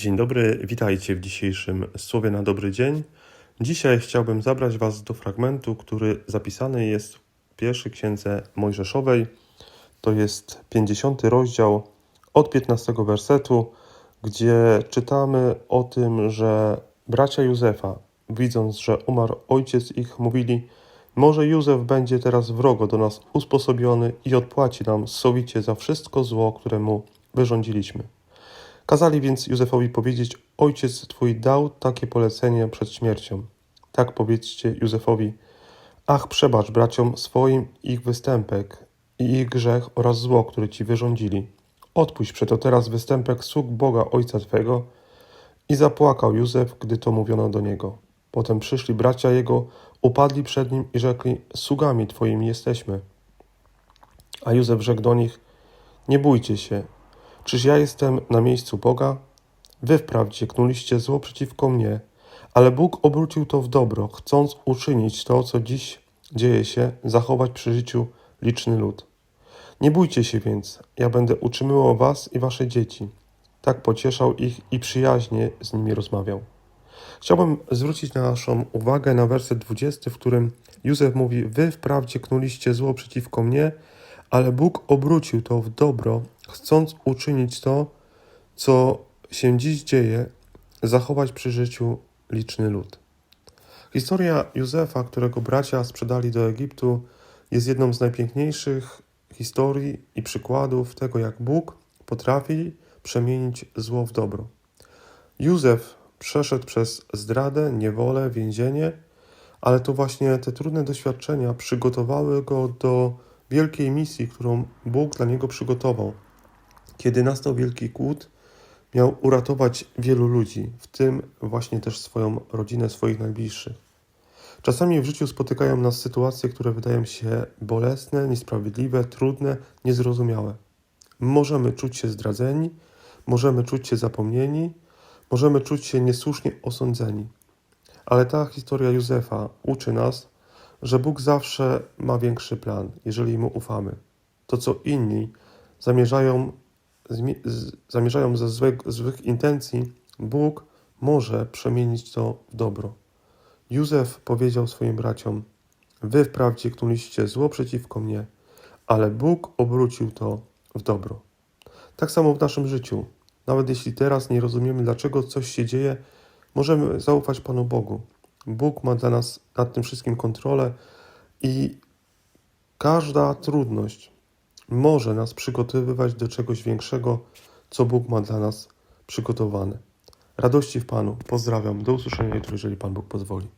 Dzień dobry, witajcie w dzisiejszym Słowie na dobry dzień. Dzisiaj chciałbym zabrać Was do fragmentu, który zapisany jest w pierwszej księdze Mojżeszowej. To jest 50 rozdział od 15 wersetu, gdzie czytamy o tym, że bracia Józefa, widząc, że umarł ojciec ich, mówili: Może Józef będzie teraz wrogo do nas usposobiony i odpłaci nam sowicie za wszystko zło, które mu wyrządziliśmy. Kazali więc Józefowi powiedzieć: Ojciec twój dał takie polecenie przed śmiercią. Tak powiedzcie Józefowi: Ach, przebacz braciom swoim ich występek i ich grzech oraz zło, które ci wyrządzili. Odpuść przeto teraz występek sług Boga Ojca twego. I zapłakał Józef, gdy to mówiono do niego. Potem przyszli bracia jego, upadli przed nim i rzekli: Sługami twoimi jesteśmy. A Józef rzekł do nich: Nie bójcie się, Czyż ja jestem na miejscu Boga? Wy wprawdzie knuliście zło przeciwko mnie, ale Bóg obrócił to w dobro, chcąc uczynić to, co dziś dzieje się, zachować przy życiu liczny lud. Nie bójcie się więc, ja będę utrzymywał was i wasze dzieci. Tak pocieszał ich i przyjaźnie z nimi rozmawiał. Chciałbym zwrócić naszą uwagę na werset 20, w którym Józef mówi: Wy wprawdzie knuliście zło przeciwko mnie, ale Bóg obrócił to w dobro, chcąc uczynić to, co się dziś dzieje, zachować przy życiu liczny lud. Historia Józefa, którego bracia sprzedali do Egiptu, jest jedną z najpiękniejszych historii i przykładów tego, jak Bóg potrafi przemienić zło w dobro. Józef przeszedł przez zdradę, niewolę, więzienie, ale to właśnie te trudne doświadczenia przygotowały go do wielkiej misji, którą Bóg dla niego przygotował. Kiedy nastał wielki głód, miał uratować wielu ludzi, w tym właśnie też swoją rodzinę, swoich najbliższych. Czasami w życiu spotykają nas sytuacje, które wydają się bolesne, niesprawiedliwe, trudne, niezrozumiałe. Możemy czuć się zdradzeni, możemy czuć się zapomnieni, możemy czuć się niesłusznie osądzeni. Ale ta historia Józefa uczy nas, że Bóg zawsze ma większy plan, jeżeli mu ufamy. To, co inni zamierzają, zamierzają ze złych, złych intencji, Bóg może przemienić to w dobro. Józef powiedział swoim braciom: Wy wprawdzie knuliście zło przeciwko mnie, ale Bóg obrócił to w dobro. Tak samo w naszym życiu. Nawet jeśli teraz nie rozumiemy, dlaczego coś się dzieje, możemy zaufać Panu Bogu. Bóg ma dla nas nad tym wszystkim kontrolę i każda trudność może nas przygotowywać do czegoś większego, co Bóg ma dla nas przygotowane. Radości w Panu. Pozdrawiam. Do usłyszenia jutro, jeżeli Pan Bóg pozwoli.